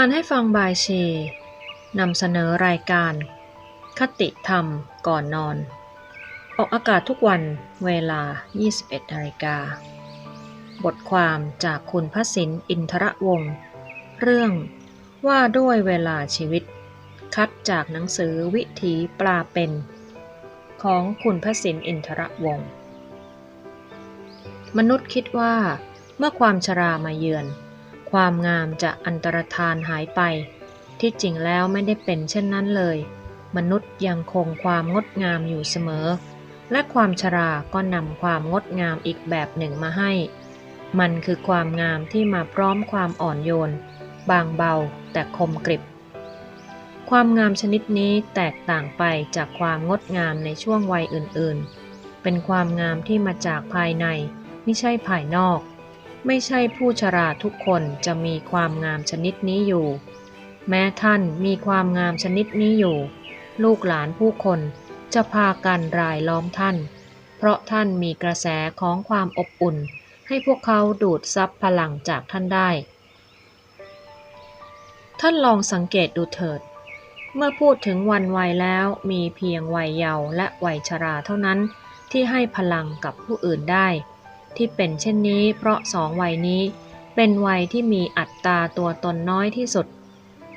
อ่านให้ฟังบายชีนำเสนอรายการ คติธรรมก่อนนอน ออกอากาศทุกวันเวลา 21นาฬิกา บทความจากคุณพระสินอินทรวงศ์เรื่องว่าด้วยเวลาชีวิต คัดจากหนังสือวิถีปลาเป็น ของคุณพระสินอินทรวงศ์มนุษย์คิดว่าเมื่อความชรามาเยือน ความงามจะอันตรธานหายไป ที่จริงแล้วไม่ได้เป็นเช่นนั้นเลย มนุษย์ยังคงความงดงามอยู่เสมอ และความชราก็นำความงดงามอีกแบบหนึ่งมาให้ มันคือความงามที่มาพร้อมความอ่อนโยน บางเบาแต่คมกริบ ความงามชนิดนี้แตกต่างไปจากความงดงามในช่วงวัยอื่นๆ เป็นความงามที่มาจากภายใน ไม่ใช่ภายนอก ไม่ใช่ผู้ชราทุกคนจะมีความงามชนิดนี้อยู่ แม้ท่านมีความงามชนิดนี้อยู่ ลูกหลานผู้คนจะพากันรายล้อมท่าน เพราะท่านมีกระแสของความอบอุ่น ให้พวกเขาดูดซับพลังจากท่านได้ ท่านลองสังเกตดูเถิด เมื่อพูดถึงวันวัยแล้วมีเพียงวัยเยาว์และวัยชราเท่านั้นที่ให้พลังกับผู้อื่นได้ ที่เป็นเช่นนี้เพราะสองวัยนี้เป็นวัยที่มีอัตราตัวตนน้อยที่สุด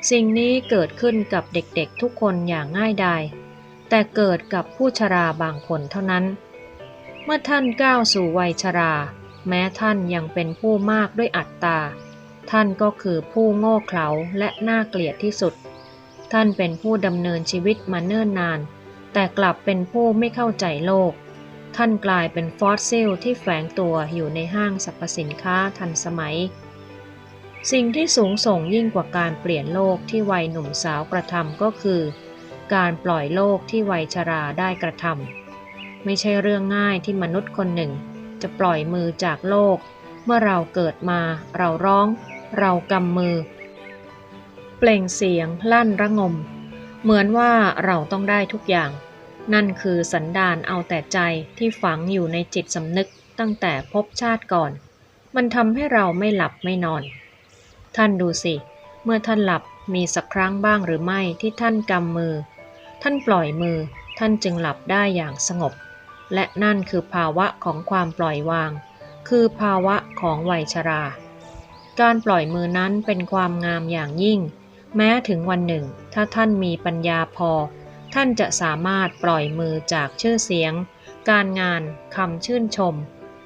สิ่งนี้เกิดขึ้นกับเด็กๆทุกคนอย่างง่ายดาย แต่เกิดกับผู้ชราบางคนเท่านั้น เมื่อท่านก้าวสู่วัยชรา แม้ท่านยังเป็นผู้มากด้วยอัตตา ท่านก็คือผู้โง่เขลาและน่าเกลียดที่สุด ท่านเป็นผู้ดำเนินชีวิตมาเนิ่นนาน แต่กลับเป็นผู้ไม่เข้าใจโลก ท่านกลายเป็นฟอสซิลที่แฝงตัวอยู่ในห้างสรรพสินค้าทันสมัย สิ่งที่สูงส่งยิ่งกว่าการเปลี่ยนโลกที่วัยหนุ่มสาวกระทำก็คือ การปล่อยโลกที่วัยชราได้กระทำไม่ใช่เรื่องง่ายที่มนุษย์คนหนึ่ง จะปล่อยมือจากโลก เมื่อเราเกิดมาเราร้อง เรากำมือ เปล่งเสียงลั่นระงม เหมือนว่าเราต้องได้ทุกอย่าง นั่นคือสันดานเอาแต่ใจที่ฝังอยู่ในจิตสำนึกตั้งแต่พบชาติก่อน มันทำให้เราไม่หลับไม่นอน ท่านดูสิ เมื่อท่านหลับมีสักครั้งบ้างหรือไม่ที่ท่านกำมือ ท่านปล่อยมือ ท่านจึงหลับได้อย่างสงบ และนั่นคือภาวะของความปล่อยวาง คือภาวะของวัยชรา การปล่อยมือนั้นเป็นความงามอย่างยิ่ง แม้ถึงวันหนึ่ง ถ้าท่านมีปัญญาพอ ท่านจะสามารถปล่อยมือจากชื่อเสียง การงานคำชื่นชม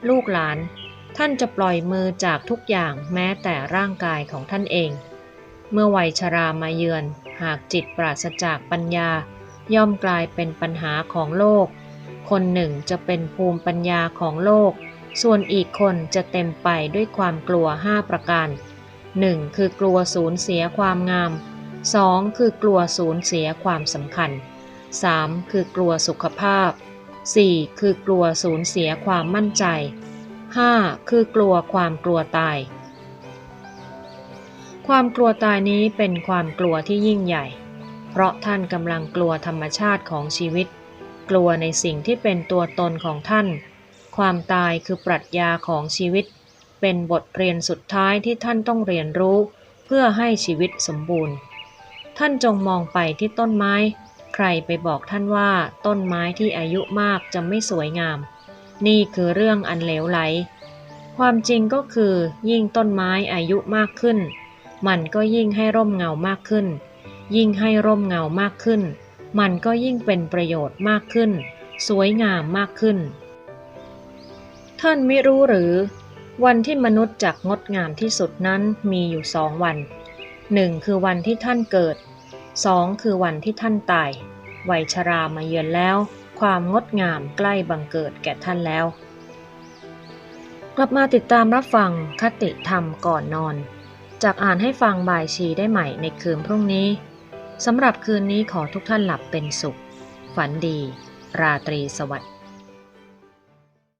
ลูกหลาน ท่านจะปล่อยมือจากทุกอย่างแม้แต่ร่างกายของท่านเอง เมื่อวัยชรามาเยือน หากจิตปราศจากปัญญา ย่อมกลายเป็นปัญหาของโลก คนหนึ่งจะเป็นภูมิปัญญาของโลก ส่วนอีกคนจะเต็มไปด้วยความกลัวห้าประการ 1. คือกลัวสูญเสียความงาม 2. คือกลัวสูญเสียความสำคัญ 3. คือกลัวสุขภาพ 4. คือกลัวสูญเสียความมั่นใจ 5. คือกลัวความกลัวตาย ความกลัวตายนี้เป็นความกลัวที่ยิ่งใหญ่ เพราะท่านกำลังกลัวธรรมชาติของชีวิต กลัวในสิ่งที่เป็นตัวตนของท่าน ความตายคือปรัชญาของชีวิต เป็นบทเรียนสุดท้ายที่ท่านต้องเรียนรู้ เพื่อให้ชีวิตสมบูรณ์ ท่านจงมองไปที่ต้นไม้ ใครไปบอกท่านว่าต้นไม้ที่อายุมากจะไม่สวยงาม นี่คือเรื่องอันเหลวไหล ความจริงก็คือยิ่งต้นไม้อายุมากขึ้น มันก็ยิ่งให้ร่มเงามากขึ้น ยิ่งให้ร่มเงามากขึ้น มันก็ยิ่งเป็นประโยชน์มากขึ้น สวยงามมากขึ้น ท่านไม่รู้หรือ วันที่มนุษย์จักงดงามที่สุดนั้นมีอยู่สองวันหนึ่งคือวันที่ท่านเกิด สองคือวันที่ท่านตาย วัยชรามาเยือนแล้ว ความงดงามใกล้บังเกิดแก่ท่านแล้ว กลับมาติดตามรับฟังคติธรรมก่อนนอน จากอ่านให้ฟังบายชีได้ใหม่ในคืนพรุ่งนี้สำหรับคืนนี้ขอทุกท่านหลับเป็นสุข ฝันดี ราตรีสวัสดิ์